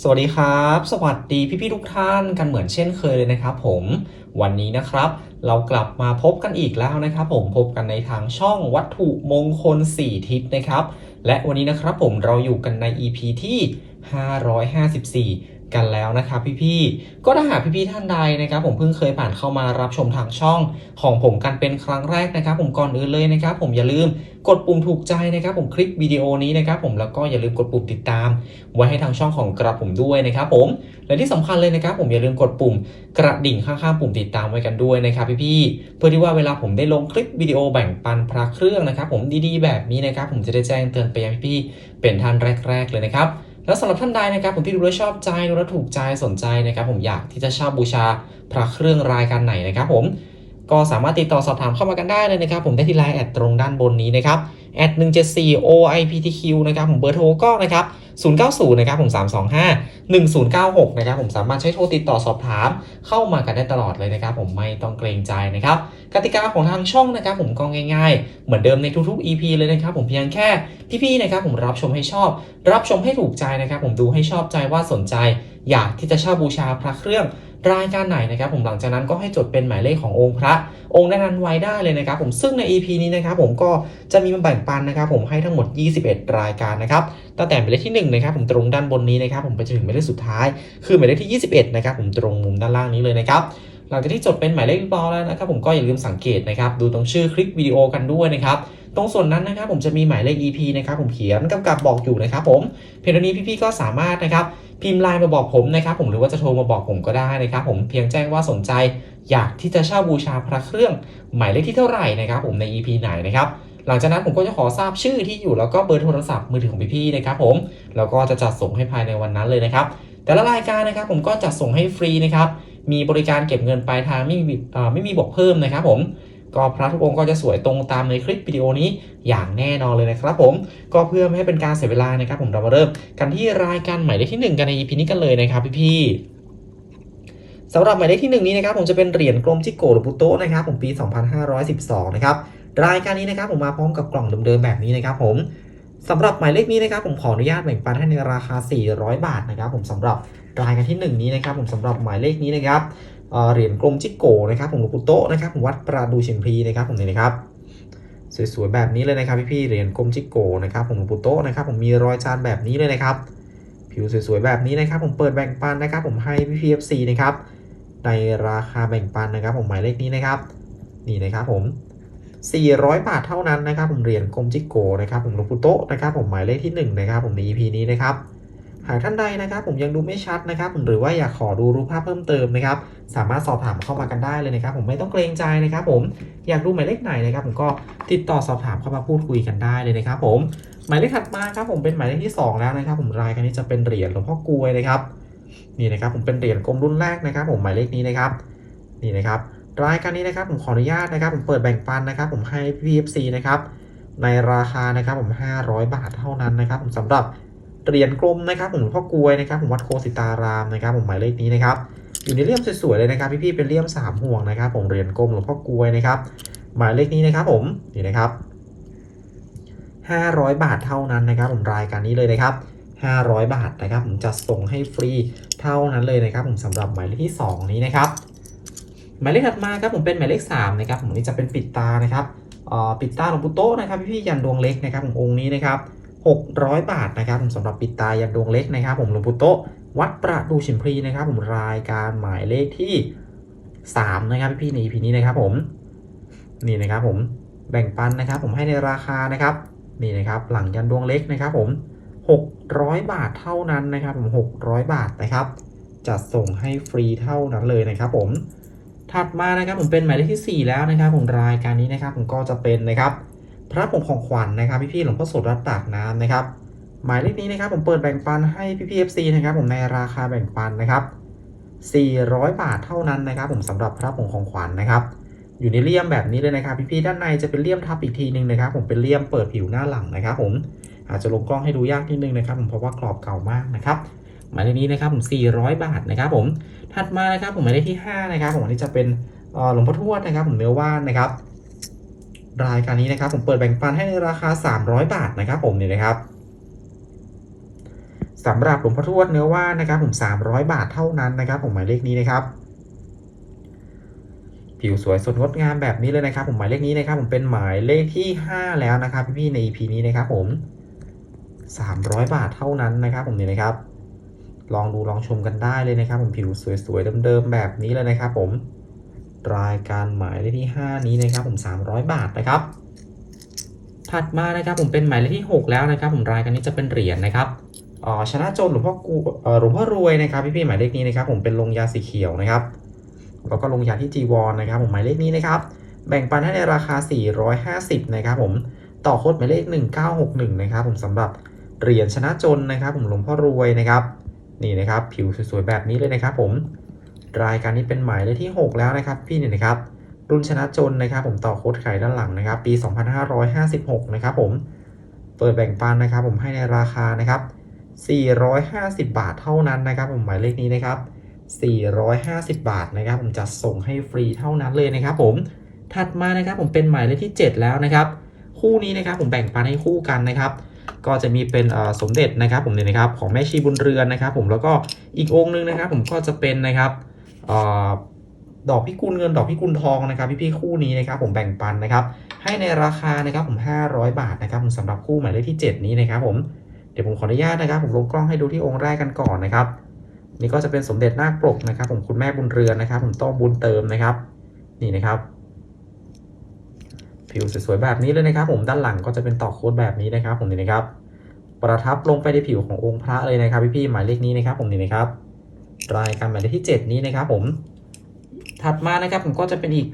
สวัสดีครับ สวัสดีพี่ๆทุกท่านกันเหมือนเช่นเคยเลยนะครับผมวันนี้นะครับ เรากลับมาพบกันอีกแล้วนะครับ ผมพบกันในทางช่องวัตถุมงคล 4 ทิศนะครับ และวันนี้นะครับผมเราอยู่กันใน EP ที่ 554 กันแล้วนะครับพี่ๆ ก็ถ้าหากพี่ๆท่านใดนะครับ ผมเพิ่งเคยผ่านเข้ามารับชมทางช่องของผมกันเป็นครั้งแรกนะครับ ผมก่อนอื่นเลยนะครับ ผมอย่าลืมกดปุ่มถูกใจนะครับ ผมคลิปวิดีโอนี้นะครับ ผมแล้วก็อย่าลืมกดปุ่มติดตาม ไว้ให้ทางช่องของกระผมด้วยนะครับ ผมและที่สำคัญเลยนะครับ ผมอย่าลืมกดปุ่มกระดิ่งข้างๆปุ่มติดตามไว้กันด้วยนะครับพี่ๆเพื่อที่ว่าเวลาผมได้ลงคลิปวิดีโอแบ่งปันพระเครื่องนะครับ ผมดีๆ แบบนี้นะครับ ผมจะได้แจ้งเตือนไปยังพี่ๆเป็นท่านแรก ๆ เลยนะครับ แล้วสำหรับท่านใดนะครับผมที่ดูแล้วชอบใจดูแล้วถูกใจสนใจนะครับผมอยากที่จะเช่าบูชาพระเครื่องรายการไหนนะครับผม ก็สามารถติดต่อสอบถามเข้ามากันได้เลยนะครับ ผมได้ที่ไลน์แอดตรงด้านบนนี้นะครับแอด174 OIPTQ นะครับผมเบอร์โทรก็นะครับ090นะครับผม325 1096นะครับผมสามารถใช้โทรติดต่อสอบถามเข้ามากันได้ตลอดเลยนะครับ ผมไม่ต้องเกรงใจนะครับกติกาของทางช่องนะครับ ผมก็ง่ายๆ เหมือนเดิมในทุกๆ EP เลยนะครับ ผมเพียงแค่พี่ๆนะครับผมรับชมให้ชอบ รับชมให้ถูกใจนะครับ ผมดูให้ชอบใจว่าสนใจ อยากที่จะเช่าบูชาพระเครื่อง รายการไหนนะครับผมหลังจากนั้นก็ให้จดเป็นหมายเลขขององค์พระ องค์นั้นไว้ได้เลยนะครับผมซึ่งใน EP นี้นะครับผมก็จะมีมาแบ่งปันนะครับผมให้ทั้งหมด 21 รายการนะครับตั้งแต่หมายเลขที่1นะครับผมตรงด้านบนนี้นะครับผมไปจนถึงหมายเลขสุดท้าย คือหมายเลขที่ 21นะครับผมตรงมุมด้านล่างนี้เลยนะครับหลังจากที่จดเป็นหมายเลขเรียบร้อยแล้วนะครับผมก็อย่าลืมสังเกตนะครับดูตรงชื่อคลิปวิดีโอกันด้วยนะครับ ตรงส่วนนั้นนะครับผมจะมีหมายเลข EP นะครับผมเขียนกำกับบอกอยู่นะครับผมเพียงเท่านี้พี่ๆก็สามารถนะครับพิมพ์ไลน์มาบอกผมนะครับผมหรือว่าจะโทรมาบอกผมก็ได้นะครับผมเพียงแจ้งว่าสนใจอยากที่จะเช่าบูชาพระเครื่องหมายเลขที่เท่าไหร่นะครับผมใน EP ไหนนะครับหลังจากนั้นผมก็จะขอทราบชื่อที่อยู่แล้วก็เบอร์โทรศัพท์มือถือของพี่ๆนะครับผมแล้วก็จะจัดส่งให้ภายในวันนั้นเลยนะครับแต่ละรายการนะครับผมก็จัดส่งให้ฟรีนะครับมีบริการเก็บเงินปลายทางไม่มีไม่มีบวกเพิ่มนะครับผม ก็พระทุกองค์ก็จะสวยตรงตามในคลิปวิดีโอนี้อย่างแน่นอนเลยนะครับผม ก็เพื่อไม่ให้เป็นการเสียเวลานะครับผมเรามาเริ่มกันที่รายการใหมายเลขที่หนึ่งกันใน EP นี้กันเลยนะครับพี่ๆสำหรับหมายเลขที่ 1 นี้นะครับผมจะเป็นเหรียญกลมจิโกหรือปุโตนะครับผมปี 2512 นะครับรายการนี้นะครับผมมาพร้อมกับกล่องเดิมๆแบบนี้นะครับผมสำหรับหมายเลขนี้นะครับผมขออนุญาตแบ่งปันให้ในราคา 400 บาทนะครับผมสำหรับรายการที่ 1 นี้นะครับผมสำหรับหมายเลขนี้นะครับ เหรียญกลมจิโกนะครับผมหลวงปุโตนะครับผมวัดปราดูชิมพีนะครับผมนี่นะครับสวยๆแบบนี้เลยนะครับพี่ๆเหรียญกลมจิโกนะครับผมหลวงปุโตนะครับผมมีรอยจานแบบนี้เลยนะครับผิวสวยๆแบบนี้นะครับ ผมเปิดแบ่งปันนะครับ ผมให้พี่พีเอฟซีนะครับในราคาแบ่งปันนะครับ ผมหมายเลขนี้นะครับ นี่นะครับผม 400 บาทเท่านั้นนะครับ ผมเหรียญกลมจิโกนะครับผมหลวงปุโตนะครับ ผมหมายเลขที่1นะครับผมใน EP นี้นะครับ หากท่านใดนะครับ ผมยังดูไม่ชัดนะครับ หรือว่าอยากขอดูรูปภาพเพิ่มเติมนะครับ สามารถสอบถามเข้ามากันได้เลยนะครับ ผมไม่ต้องเกรงใจนะครับ ผมอยากดูหมายเลขไหนนะครับ ผมก็ติดต่อสอบถามเข้ามาพูดคุยกันได้เลยนะครับ ผมหมายเลขถัดมาครับ ผมเป็นหมายเลขที่ 2 แล้วนะครับ ผมรายการนี้จะเป็นเหรียญหลวงพ่อกลวยนะครับนี่นะครับ ผมเป็นเหรียญกลมรุ่นแรกนะครับ ผมหมายเลขนี้นะครับ นี่นะครับ รายการนี้นะครับ ผมขออนุญาตนะครับ ผมเปิดแบ่งปันนะครับ ผมให้ PFC นะครับในราคานะครับผม 500 บาทเท่านั้นนะครับ ผมสำหรับ เหรียญกลมนะครับผมหลวงพ่อกลวยนะครับผมวัดโคสิตารามนะครับผมหมายเลขนี้นะครับอยู่ในเลี่ยมสวยๆเลยนะครับพี่ๆเป็นเลี่ยมสามห่วงนะครับผมเหรียญกลมหลวงพ่อกลวยนะครับหมายเลขนี้นะครับผมนี่นะครับ500 บาทเท่านั้นนะครับ ผมรายการนี้เลยนะครับ500 บาทนะครับผมจะส่งให้ฟรีเท่านั้นเลยนะครับ ผมสำหรับหมายเลขที่ 2 นี้นะครับ หมายเลขถัดมาครับผมเป็นหมายเลข3นะครับผมนี่จะเป็นปิดตานะครับอ่อปิดตาหลวงปู่โตนะครับพี่ๆยันดวงเล็กนะครับผมองค์นี้นะครับ 600 บาทนะครับผมสำหรับปิดตายันดวงเล็กนะครับ ผมหลวงปู่โตวัดประดูฉิมพลีนะครับ ผมรายการหมายเลขที่ 3 นะครับพี่ใน EP นี้นะครับ ผมนี่นะครับผมแบ่งปันนะครับ ผมให้ในราคานะครับนี่นะครับ หลังยันดวงเล็กนะครับ ผม 600 บาทเท่านั้นนะครับผม600 บาทนะครับจะส่งให้ฟรีเท่านั้นเลยนะครับ ผมถัดมานะครับผมเป็นหมายเลขที่ 4 แล้วนะครับ ผมรายการนี้นะครับ ผมก็จะเป็นนะครับ พระผงของขวัญนะครับพี่ๆหลวงพ่อโสดรัตตากน้ำนะครับ หมายเลขนี้นะครับผมเปิดแบ่งปันให้พี่พีเอฟซีนะครับผมในราคาแบ่งปันนะครับ 400 บาทเท่านั้นนะครับ ผมสำหรับพระผงของขวัญนะครับ อยู่ในเลี่ยมแบบนี้เลยนะครับ พี่ๆด้านในจะเป็นเลี่ยมทับอีกทีหนึ่งนะครับ ผมเป็นเลี่ยมเปิดผิวหน้าหลังนะครับ ผมอาจจะลงกล้องให้ดูยากนิดนึงนะครับ ผมเพราะว่ากรอบเก่ามากนะครับหมายเลขนี้นะครับผม 400 บาทนะครับ ผมถัดมานะครับผมหมายเลขที่ 5 นะครับ ผมอันนี้จะเป็นหลวงพ่อทวดนะครับ ผมเนื้อว่านนะครับ รายการนี้นะครับ ผมเปิดแบ่งปันให้ในราคา 300 บาทนะครับ ผมเนี่ยนะครับสำหรับหลวงพ่อทวดเนื้อว่านนะครับ ผม 300 บาทเท่านั้นนะครับ ผมหมายเลขนี้นะครับผิวสวยสดงดงามแบบนี้เลยนะครับ ผมหมายเลขนี้นะครับ ผมเป็นหมายเลขที่ 5 แล้วนะครับพี่ๆใน EP นี้นะครับ ผม 300 บาทเท่านั้นนะครับ ผมนี่นะครับ ลองดูลองชมกันได้เลยนะครับ ผมผิวสวยๆเดิมๆแบบนี้เลยนะครับ ผม รายการหมายเลขที่ 5 นี้นะครับผม 300 บาทนะครับ ถัดมานะครับผมเป็นหมายเลขที่ 6 แล้วนะครับ ผมรายการนี้จะเป็นเหรียญนะครับอ๋อชนะโจรหลวงพ่อกูเอ่อหลวงพ่อรวยนะครับพี่ๆหมายเลขนี้นะครับ ผมเป็นลงยาสีเขียวนะครับแล้วก็ลงยาที่จีวรนะครับ ผมหมายเลขนี้นะครับ แบ่งปันให้ในราคา 450 นะครับ ผมต่อโค้ดหมายเลข 1961 นะครับ ผมสำหรับเหรียญชนะจนนะครับ ผมหลวงพ่อรวยนะครับ นี่นะครับ ผิวสวยๆแบบนี้เลยนะครับ ผม รายการนี้เป็นหมายเลขที่ 6 แล้วนะครับพี่เนี่ยนะครับ รุ่นชนะจนนะครับผมต่อโค้ดไข่ด้านหลังนะครับ ปี 2556 นะครับผม เปิดแบ่งปันนะครับผมให้ในราคานะครับ 450 บาทเท่านั้นนะครับ ผมหมายเลขนี้นะครับ 450 บาทนะครับ ผมจะส่งให้ฟรีเท่านั้นเลยนะครับ ผม ถัดมานะครับผมเป็นหมายเลขที่ 7 แล้วนะครับ คู่นี้นะครับผมแบ่งปันให้คู่กันนะครับก็จะมีเป็นสมเด็จนะครับผมเนี่ยนะครับของแม่ชีบุญเรือนนะครับ ผมแล้วก็อีกองค์นึงนะครับ ผมก็จะเป็นนะครับ ดอกพิกุลเงินดอกพิกุลทองนะครับพี่ๆคู่นี้นะครับผมแบ่งปันนะครับ ให้ในราคานะครับผม 500 บาทนะครับผมสำหรับคู่หมายเลขที่ 7 นี้นะครับผมเดี๋ยวผมขออนุญาตนะครับ ผมลงกล้องให้ดูที่องค์แรกกันก่อนนะครับ นี่ก็จะเป็นสมเด็จนาคปรกนะครับ ผมคุณแม่บุญเรือนนะครับ ผมต้องบุญเติมนะครับ นี่นะครับ ผิวสวยๆแบบนี้เลยนะครับ ผมด้านหลังก็จะเป็นต่อโค้ดแบบนี้นะครับ ผมนี่นะครับ ประทับลงไปในผิวขององค์พระเลยนะครับ พี่ๆหมายเลขนี้นะครับ ผมนี่นะครับ รายการหมายเลขที่ 7 นี้นะครับผม ถัดมานะครับผมก็จะเป็นอีก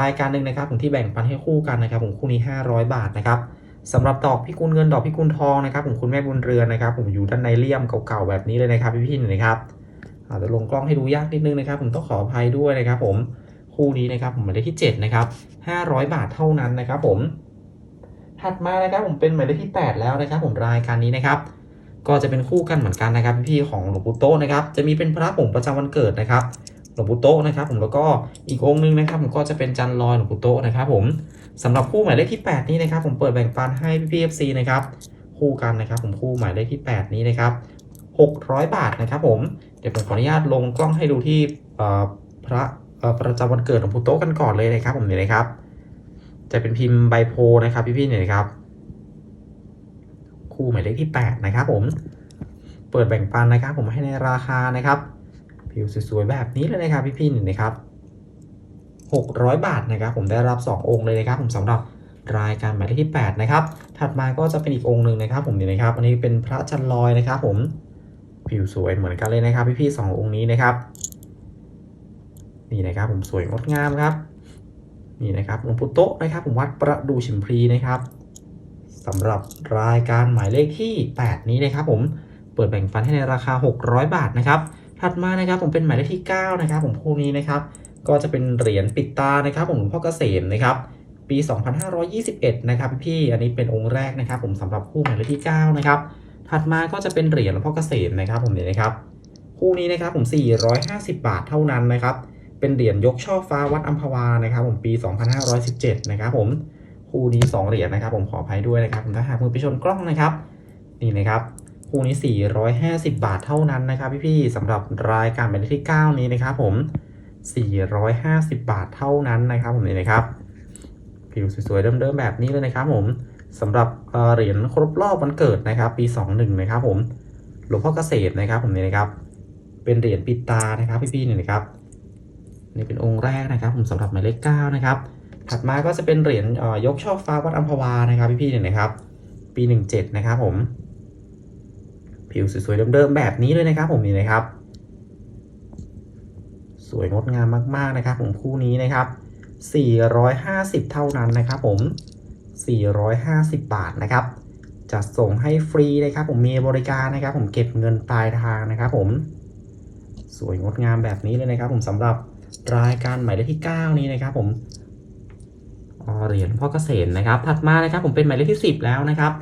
รายการหนึ่งนะครับผมที่แบ่งปันให้คู่กันนะครับ ผมคู่นี้ 500 บาทนะครับสำหรับดอกพิกุลเงินดอกพิกุลทองนะครับผมคุณแม่บุญเรือนนะครับ ผมอยู่ด้านในเลี่ยมเก่าๆแบบนี้เลยนะครับพี่ๆนี่นะครับอาจจะลงกล้องให้ดูยากนิดนึงนะครับ ผมต้องขออภัยด้วยนะครับ ผมคู่นี้นะครับผมหมายเลขที่ 7 นะครับ 500 บาทเท่านั้นนะครับ ผม ถัดมานะครับผมเป็นหมายเลขที่ 8 แล้วนะครับ ผมรายการนี้นะครับ ก็จะเป็นคู่กันเหมือนกันนะครับ พี่ๆของหลวงปู่โตะนะครับจะมีเป็นพระผงประจำวันเกิดนะครับหลวงปู่โตะนะครับ ผมแล้วก็อีกองค์นึงนะครับ ผมก็จะเป็นจันลอยหลวงปู่โตะนะครับ ผมสำหรับคู่หมายเลขที่ 8 นี้นะครับ ผมเปิดแบ่งปันให้พี่ๆ FC นะครับคู่กันนะครับ ผมคู่หมายเลขที่ 8 นี้นะครับ600 บาทนะครับ ผมเดี๋ยวผมขออนุญาตลงกล้องให้ดูที่พระประจำวันเกิดหลวงปู่โตะกันก่อนเลยนะครับ ผมเนี่ยนะครับ จะเป็นพิมพ์ใบโพลนะครับ พี่ๆเนี่ยนะครับ คู่หมายเลขที่ 8 นะครับผม เปิดแบ่งปันนะครับ ผมให้ในราคานะครับ ผิวสวยๆแบบนี้เลยนะครับพี่ๆนี่นะครับ600 บาทนะครับ ผมได้รับ 2 องค์เลยนะครับ ผมสำหรับรายการหมายเลขที่ 8 นะครับ ถัดมาก็จะเป็นอีกองค์หนึ่งนะครับ ผมนี่นะครับ อันนี้เป็นพระจันลอยนะครับ ผม ผิวสวยเหมือนกันเลยนะครับ พี่ๆสององค์นี้นะครับ นี่นะครับ ผมสวยงดงามครับ นี่นะครับหลวงปู่โตะนะครับ ผมวัดประดูฉิมพลีนะครับ สำหรับรายการหมายเลขที่ 8 นี้นะครับผมเปิดแบ่งปันให้ในราคา 600 บาทนะครับถัดมานะครับผมเป็นหมายเลขที่ 9 นะครับ ผมคู่นี้นะครับ ก็จะเป็นเหรียญปิดตานะครับผมหลวงพ่อเกษมนะครับปี 2521 นะครับพี่อันนี้เป็นองค์แรกนะครับ ผมสำหรับคู่หมายเลขที่ 9 นะครับ ถัดมาก็จะเป็นเหรียญหลวงพ่อเกษมนะครับ ผมเนี่ยนะครับ คู่นี้นะครับผม 450 บาทเท่านั้นนะครับ เป็นเหรียญยกช่อฟ้าวัดอัมพวานะครับ ผมปี 2517 นะครับผม คู่นี้ 2 เหรียญนะครับ ผมขออภัยด้วยนะครับถ้าหากมือไปชนกล้องนะครับ นี่นะครับคู่นี้ 450 บาทเท่านั้นนะครับ พี่ๆสำหรับรายการหมายเลขที่ 9 นี้นะครับผม 450 บาทเท่านั้นนะครับผมนี่นะครับผิวสวยๆเดิมๆแบบนี้เลยนะครับ ผมสำหรับเอ่อเหรียญครบรอบวันเกิดนะครับ ปี 21 นะครับ ผมหลวงพ่อเกษตรนะครับ ผมนี่นะครับ เป็นเหรียญปิดตานะครับ พี่ๆนี่นะครับนี่เป็นองค์แรกนะครับ ผมสำหรับหมายเลข9นะครับ ถัดมาก็จะเป็นเหรียญยกช่อฟ้าวัดอัมพวานะครับพี่ๆเนี่ยนะครับ ปี 17 นะครับผม ผิวสวยๆเดิมๆแบบนี้เลยนะครับ ผมนี่นะครับ สวยงดงามมากๆนะครับ ผมคู่นี้นะครับ 450 เท่านั้นนะครับ ผม 450 บาทนะครับจะส่งให้ฟรีนะครับ ผมมีบริการนะครับ ผมเก็บเงินปลายทางนะครับ ผม สวยงดงามแบบนี้เลยนะครับ ผมสำหรับรายการหมายเลขที่ 9 นี้นะครับ ผม เหรียญพ่อเกษมนะครับ ถัดมานะครับผมเป็นหมายเลขที่ 10 แล้วนะครับ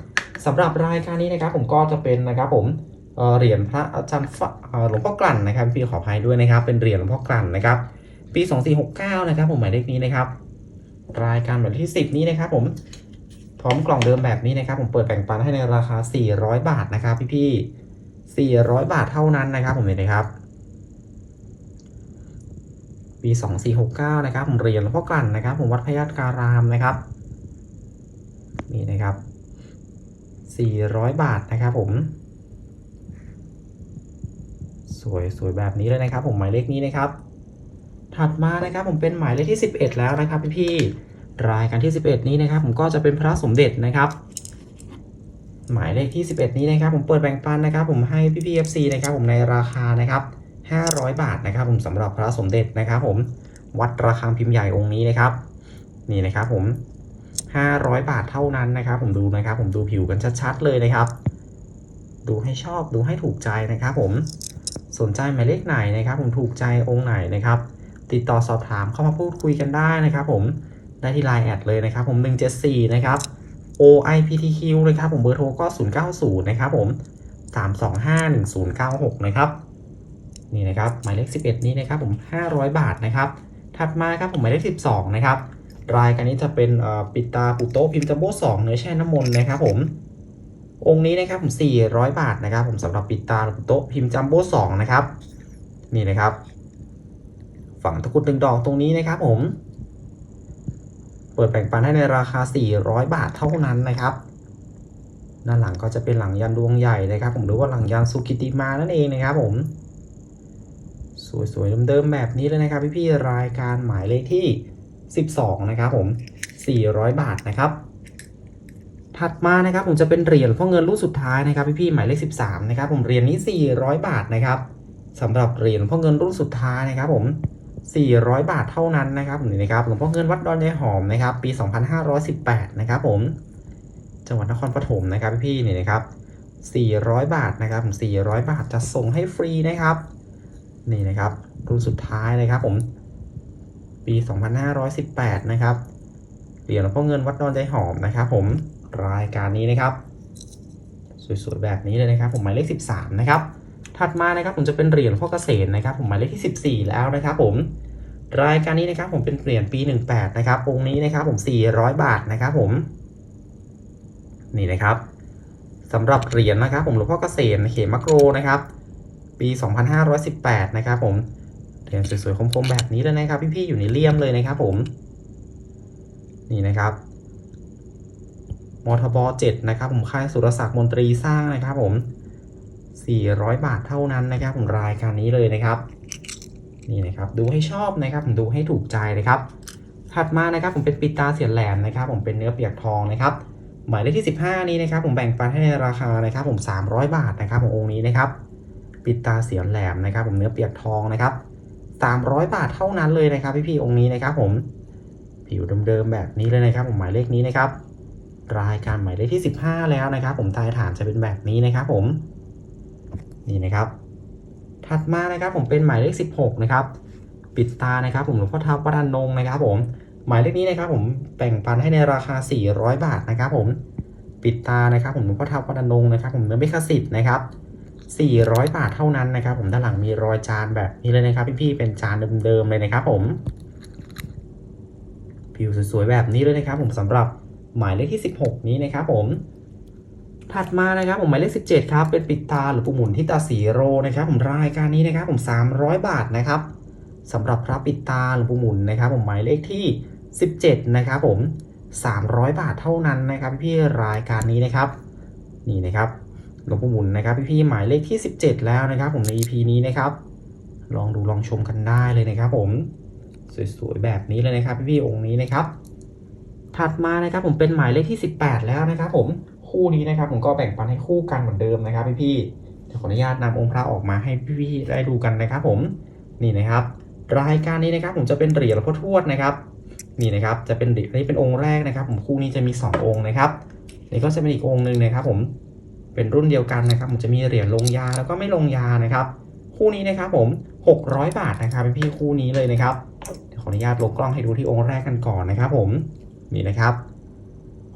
สำหรับรายการนี้นะครับผมก็จะเป็นนะครับผมเหรียญพระอาจารย์หลวงพ่อกลั่นนะครับพี่ขออภัยด้วยนะครับ เป็นเหรียญหลวงพ่อกลั่นนะครับ ปี 2469 นะครับ ผมหมายเลขนี้นะครับ รายการหมายเลขที่ 10 นี้นะครับ ผมพร้อมกล่องเดิมแบบนี้นะครับ ผมเปิดแบ่งปันให้ในราคา 400 บาทนะครับ พี่ๆ400 บาทเท่านั้นนะครับ ผมเห็นไหมครับ ปี 2469 นะครับผมเหรียญหลวงพ่อกลั่นนะครับ ผมวัดพยัคฆ์การามนะครับ นี่นะครับ 400 บาทนะครับผม สวยสวยแบบนี้เลยนะครับ ผมหมายเลขนี้นะครับ ถัดมานะครับผมเป็นหมายเลขที่ 11 แล้วนะครับ พี่พี่รายการที่ 11 นี้นะครับ ผมก็จะเป็นพระสมเด็จนะครับ หมายเลขที่ 11 นี้นะครับ ผมเปิดแบ่งปันนะครับ ผมให้พี่พี่ FC นะครับ ผมในราคานะครับ 500 บาทนะครับ ผมสำหรับพระสมเด็จนะครับผมวัดระฆังพิมพ์ใหญ่องค์นี้นะครับ นี่นะครับผม 500 บาทเท่านั้นนะครับ ผมดูนะครับ ผมดูผิวกันชัดๆเลยนะครับ ดูให้ชอบดูให้ถูกใจนะครับ ผมสนใจหมายเลขไหนนะครับ ผมถูกใจองค์ไหนนะครับ ติดต่อสอบถามเข้ามาพูดคุยกันได้นะครับ ผมได้ที่ Line แอดเลยนะครับ ผม 174 นะครับ OIPTQ นะครับ ผมเบอร์โทรก็ 090 นะครับ ผม 3251096 นะครับ นี่นะครับหมายเลข 11 นี้นะครับผม 500 บาทนะครับ ถัดมาครับผมหมายเลข 12 นะครับ รายการนี้จะเป็นปิดตาปุโตพิมพ์จัมโบ้2เนื้อแช่น้ำมนต์นะครับผมองค์นี้นะครับผม 400 บาทนะครับ ผมสำหรับปิดตาปุโตพิมพ์จัมโบ้2นะครับ นี่นะครับ ฝั่งตะกรุดหนึ่งดอกตรงนี้นะครับผม เปิดแบ่งปันให้ในราคา 400 บาทเท่านั้นนะครับด้านหลังก็จะเป็นหลังยันดวงใหญ่นะครับ ผมหรือว่าหลังยันสุกิติมานั่นเองนะครับผม สวยๆเดิมๆแบบนี้เลยนะครับพี่ๆรายการหมายเลขที่ 12 นะครับผม 400 บาทนะครับ ถัดมานะครับผมจะเป็นเหรียญพ่อเงินรุ่นสุดท้ายนะครับพี่ๆหมายเลข 13 นะครับผมเหรียญนี้ 400 บาทนะครับสำหรับเหรียญพ่อเงินรุ่นสุดท้ายนะครับผม 400 บาทเท่านั้นนะครับนี่นะครับหลวงพ่อเงินวัดดอนยายหอมนะครับปี 2518 นะครับผม จังหวัดนครปฐมนะครับพี่ๆนี่นะครับ400 บาทนะครับผม400 บาทจะส่งให้ฟรีนะครับ นี่นะครับรุ่นสุดท้ายนะครับผมปี 2518 นะครับเหรียญหลวงพ่อเงินวัดดอนใจหอมนะครับผมรายการนี้นะครับ สวยๆแบบนี้เลยนะครับ ผมหมายเลข 13 นะครับ ถัดมานะครับผมจะเป็นเหรียญหลวงพ่อเกษมนะครับ ผมหมายเลขที่ 14 แล้วนะครับ ผมรายการนี้นะครับ ผมเป็นเหรียญปี 18 นะครับองค์นี้นะครับ ผม 400 บาทนะครับผมนี่นะครับสำหรับเหรียญนะครับ ผมหลวงพ่อเกษมเขมะโกรนะครับ ปี 2518 นะครับผมเหรียญสวยๆคมๆแบบนี้เลยนะครับ พี่ๆอยู่ในเลี่ยมเลยนะครับผมนี่นะครับมทบ7นะครับผมค่ายสุรศักดิ์มนตรีสร้างนะครับผม 400 บาทเท่านั้นนะครับผมรายการนี้เลยนะครับนี่นะครับดูให้ชอบนะครับผมดูให้ถูกใจนะครับ ถัดมานะครับผมเป็นปิดตาเสียแหลมนะครับ ผมเป็นเนื้อเปียกทองนะครับหมายเลขที่ 15 นี้นะครับ ผมแบ่งปันให้ในราคานะครับ ผม 300 บาทนะครับขององค์นี้นะครับ ปิดตาเสียนแหลมนะครับ ผมเนื้อเปียกทองนะครับ 300 บาทเท่านั้นเลยนะครับ พี่ๆองค์นี้นะครับ ผมผิวเดิมๆแบบนี้เลยนะครับ ผมหมายเลขนี้นะครับ รายการหมายเลขที่ 15 แล้วนะครับ ผมทายฐานจะเป็นแบบนี้นะครับ ผมนี่นะครับ ถัดมานะครับ ผมเป็นหมายเลข 16 นะครับ ปิดตานะครับ ผมหลวงพ่อเท้าประดันนงนะครับ ผมหมายเลขนี้นะครับ ผมแบ่งปันให้ในราคา 400 บาทนะครับ ผมปิดตานะครับ ผมหลวงพ่อเท้าประดันนงนะครับ ผมเนื้อเมฆสิทธิ์นะครับ 400 บาทเท่านั้นนะครับ ผมด้านหลังมีรอยจานแบบนี้เลยนะครับ พี่ๆเป็นจานเดิมๆเลยนะครับ ผมผิวสวยๆแบบนี้เลยนะครับ ผมสำหรับหมายเลขที่ 16 นี้นะครับ ผม ถัดมานะครับ ผมหมายเลข 17 ครับ เป็นปิดตาหรือปูหมุนที่ตาสีโรนะครับ ผมรายการนี้นะครับ ผม 300 บาทนะครับสำหรับพระปิดตาหรือปูหมุนนะครับ ผมหมายเลขที่ 17 นะครับ ผม 300 บาทเท่านั้นนะครับ พี่รายการนี้นะครับ นี่นะครับ หลวงปู่หมุนนะครับพี่ๆหมายเลขที่ 17 แล้วนะครับ ผมใน EP นี้นะครับ ลองดูลองชมกันได้เลยนะครับ ผมสวยๆแบบนี้เลยนะครับ พี่ๆองค์นี้นะครับ ถัดมานะครับ ผมเป็นหมายเลขที่ 18 แล้วนะครับ ผมคู่นี้นะครับ ผมก็แบ่งปันให้คู่กันเหมือนเดิมนะครับ พี่ๆจะขออนุญาตนำองค์พระออกมาให้พี่ๆได้ดูกันนะครับ ผมนี่นะครับ รายการนี้นะครับ ผมจะเป็นเหรียญหลวงพ่อทวดนะครับนี่นะครับจะเป็นเหรียญนี่เป็นองค์แรกนะครับ ผมคู่นี้จะมี 2 องค์นะครับนี่ก็จะเป็นอีกองค์หนึ่งนะครับ ผม เป็นรุ่นเดียวกันนะครับผมจะมีเหรียญลงยาแล้วก็ไม่ลงยานะครับ คู่นี้นะครับผม 600 บาทนะครับพี่คู่นี้เลยนะครับขออนุญาตลงกล้องให้ดูที่องค์แรกกันก่อนนะครับผมนี่นะครับ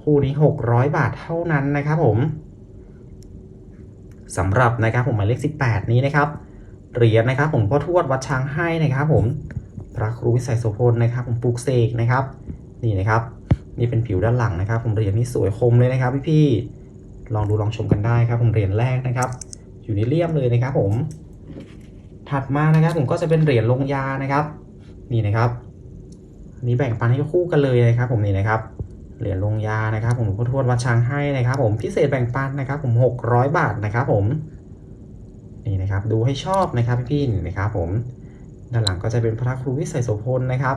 คู่นี้ 600 บาทเท่านั้นนะครับผมสำหรับนะครับผมหมายเลข 18 นี้นะครับเหรียญนะครับ ผมพ่อทวดวัดช้างให้นะครับผมพระครูวิสัยโสพลนะครับ ผมปลูกเสกนะครับ นี่นะครับ นี่เป็นผิวด้านหลังนะครับ ผมเหรียญนี่สวยคมเลยนะครับพี่ๆ ลองดูลองชมกันได้ครับผมเหรียญแรกนะครับ อยู่ในเลี่ยมเลยนะครับ ผม ถัดมานะครับ ผมก็จะเป็นเหรียญลงยานะครับ นี่นะครับนี้แบ่งปันให้คู่กันเลยนะครับ ผมนี่นะครับเหรียญลงยานะครับ ผมหลวงพ่อทวดวัดช้างให้นะครับ ผมพิเศษแบ่งปันนะครับ ผม 600 บาทนะครับ ผมนี่นะครับ ดูให้ชอบนะครับพี่ๆนี่นะครับ ผมด้านหลังก็จะเป็นพระครูวิสัยโสพลนะครับ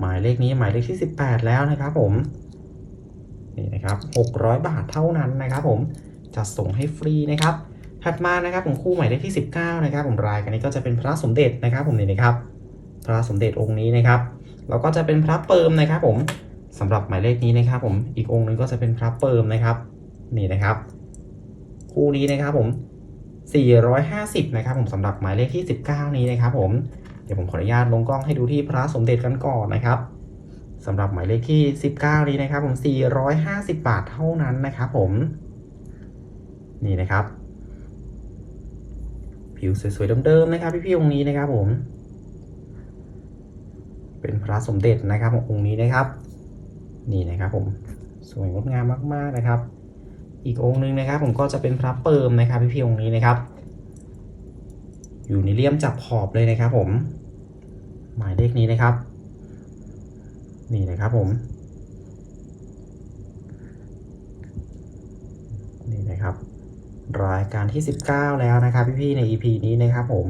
หมายเลขนี้หมายเลขที่ 18 แล้วนะครับ ผม นี่นะครับ600 บาทเท่านั้นนะครับ ผมจะส่งให้ฟรีนะครับ ถัดมานะครับผมคู่หมายเลขที่ 19 นะครับ ผมรายกันนี้ก็จะเป็นพระสมเด็จนะครับ ผมนี่นะครับ พระสมเด็จองค์นี้นะครับแล้วก็จะเป็นพระเปิมนะครับ ผมสำหรับหมายเลขนี้นะครับ ผมอีกองค์หนึงก็จะเป็นพระเปิมนะครับ นี่นะครับ คู่นี้นะครับ ผม 450 นะครับ ผมสำหรับหมายเลขที่ 19 นี้นะครับ ผมเดี๋ยวผมขออนุญาตลงกล้องให้ดูที่พระสมเด็จกันก่อนนะครับ สำหรับหมายเลขที่ 19 นี้นะครับผม 450 บาทเท่านั้นนะครับผม นี่นะครับ ผิวสวยๆเดิมๆนะครับ พี่ๆองค์นี้นะครับผม เป็นพระสมเด็จนะครับขององค์นี้นะครับ นี่นะครับผม สวยงดงามมากๆนะครับ อีกองค์หนึงนะครับ ผมก็จะเป็นพระเปิมนะครับ พี่ๆองค์นี้นะครับ อยู่ในเลี่ยมจับขอบเลยนะครับ ผม หมายเลขนี้นะครับ นี่นะครับผม นี่นะครับ รายการที่ 19 แล้วนะครับพี่ๆใน EP นี้นะครับผม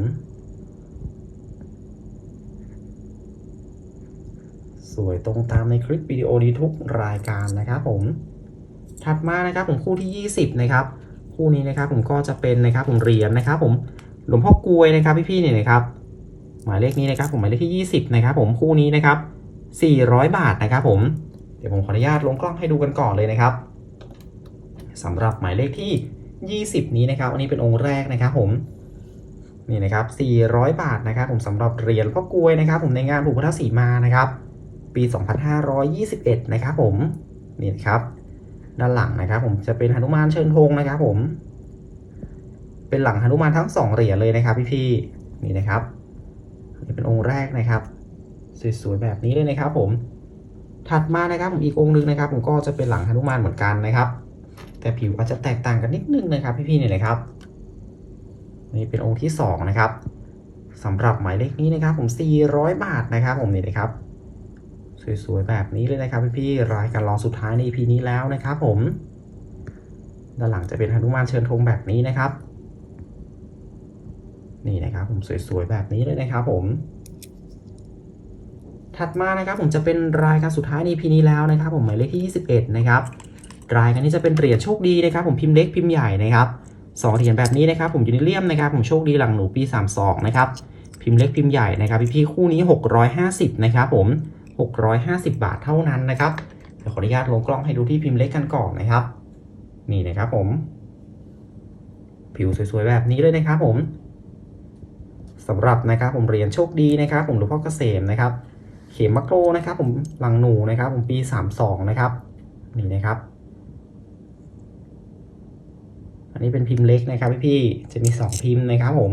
สวยตรงตามในคลิปวิดีโอนี้ทุกรายการนะครับผม ถัดมานะครับผมคู่ที่ 20 นะครับ คู่นี้นะครับผมก็จะเป็นนะครับผมเหรียญนะครับผมหลวงพ่อกลวยนะครับพี่ๆเนี่ยนะครับ หมายเลขนี้นะครับผมหมายเลขที่ 20 นะครับผมคู่นี้นะครับ 400 บาทนะครับผม เดี๋ยวผมขออนุญาตลงกล้องให้ดูกันก่อนเลยนะครับสำหรับหมายเลขที่ 20 นี้นะครับ อันนี้เป็นองค์แรกนะครับผม นี่นะครับ 400 บาทนะครับผมสำหรับเหรียญพ่อกลวยนะครับ ผมในงานผูกพัทสีมานะครับ ปี 2521 นะครับผม นี่นะครับ ด้านหลังนะครับ ผมจะเป็นหนุมานเชิญธงนะครับ ผม เป็นหลังหนุมานทั้งสองเหรียญเลยนะครับพี่ๆนี่นะครับนี่เป็นองค์แรกนะครับ สวยๆแบบนี้เลยนะครับ ผมถัดมานะครับผมอีกองค์หนึงนะครับ ผมก็จะเป็นหลังหนุมานเหมือนกันนะครับ แต่ผิวอาจจะแตกต่างกันนิดนึงนะครับ พี่ๆเนี่ยนะครับ นี่เป็นองค์ที่สองนะครับสำหรับหมายเลขนี้นะครับ ผม 400 บาทนะครับ ผมนี่นะครับ สวยๆแบบนี้เลยนะครับ พี่ๆรายการรองสุดท้ายใน EP นี้แล้วนะครับ ผมด้านหลังจะเป็นหนุมานเชิญธงแบบนี้นะครับ นี่นะครับ ผมสวยๆแบบนี้เลยนะครับ ผม ถัดมานะครับผมจะเป็นรายการสุดท้ายใน EP นี้แล้วนะครับ ผมหมายเลขที่ 21 นะครับรายการนี้จะเป็นเหรียญโชคดีนะครับ ผมพิมพ์เล็กพิมพ์ใหญ่นะครับสองเหรียญแบบนี้นะครับ ผมอยู่ในเลี่ยมนะครับ ผมโชคดีหลังหนูปี 32 นะครับ พิมพ์เล็กพิมพ์ใหญ่นะครับพี่ๆคู่นี้ 650 นะครับผม 650 บาทเท่านั้นนะครับเดี๋ยวขออนุญาตลงกล้องให้ดูที่พิมพ์เล็กกันก่อนนะครับ นี่นะครับผม ผิวสวยๆแบบนี้เลยนะครับ ผมสำหรับนะครับผมเหรียญโชคดีนะครับ ผมหลวงพ่อเกษมนะครับ เขมมะโกรนะครับ ผมหลังหนูนะครับ ผมปี 32 นะครับ นี่นะครับ อันนี้เป็นพิมพ์เล็กนะครับพี่ๆจะมี 2 พิมพ์นะครับ ผม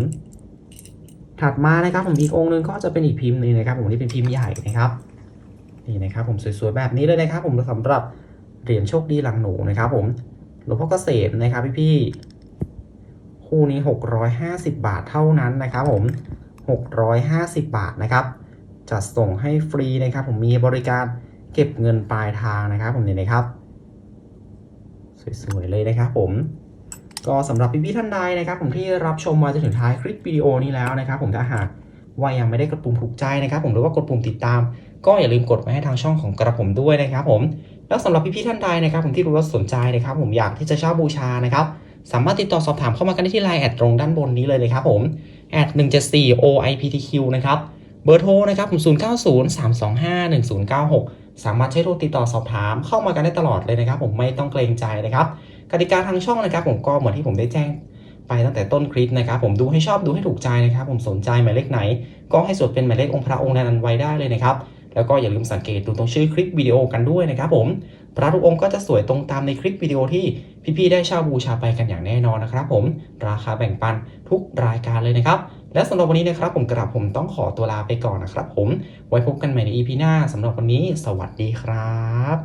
ถัดมานะครับ ผมอีกองค์หนึงก็จะเป็นอีกพิมพ์หนึงนะครับ ผมนี่เป็นพิมพ์ใหญ่นะครับ นี่นะครับ ผมสวยๆแบบนี้เลยนะครับ ผมสำหรับเหรียญโชคดีหลังหนูนะครับ ผมหลวงพ่อเกษมนะครับพี่ๆคู่นี้ 650 บาทเท่านั้นนะครับ ผม 650 บาทนะครับ จัดส่งให้ฟรีนะครับผมมีบริการเก็บเงินปลายทางนะครับผมนี่นะครับ สวยๆเลยนะครับผมก็สำหรับพี่ๆท่านใดนะครับ ผมที่รับชมมาจนถึงท้ายคลิปวิดีโอนี้แล้วนะครับ ผมถ้าหากว่ายังไม่ได้กดปุ่มถูกใจนะครับ ผมหรือว่ากดปุ่มติดตาม ก็อย่าลืมกดไว้ให้ทางช่องของกระผมด้วยนะครับ ผมแล้วสำหรับพี่ๆท่านใดนะครับ ผมที่รู้ว่าสนใจนะครับ ผมอยากที่จะเช่าบูชานะครับสามารถติดต่อสอบถามเข้ามากันได้ที่ไลน์แอดตรงด้านบนนี้เลยนะครับผมแอด174 OIPTQ นะครับ เบอร์โทรนะครับผม0903251096 สามารถใช้โทรติดต่อสอบถามเข้ามากันได้ตลอดเลยนะครับ ผมไม่ต้องเกรงใจนะครับกติกาทางช่องนะครับผมก็เหมือนที่ผมได้แจ้งไปตั้งแต่ต้นคลิปนะครับ ผมดูให้ชอบดูให้ถูกใจนะครับ ผมสนใจหมายเลขไหน ก็ให้สวดเป็นหมายเลของค์พระองค์นั้นไว้ได้เลยนะครับ แล้วก็อย่าลืมสังเกตดูตรงชื่อคลิปวิดีโอกันด้วยนะครับ ผมพระทุกองค์ก็จะสวยตรงตามในคลิปวิดีโอที่พี่ๆได้เช่าบูชาไปกันอย่างแน่นอนนะครับ ผมราคาแบ่งปันทุกรายการเลยนะครับ และสำหรับวันนี้นะครับผมกระผมต้องขอตัวลาไปก่อนนะครับผมไว้พบกันใหม่ใน EP หน้าสำหรับวันนี้ สวัสดีครับ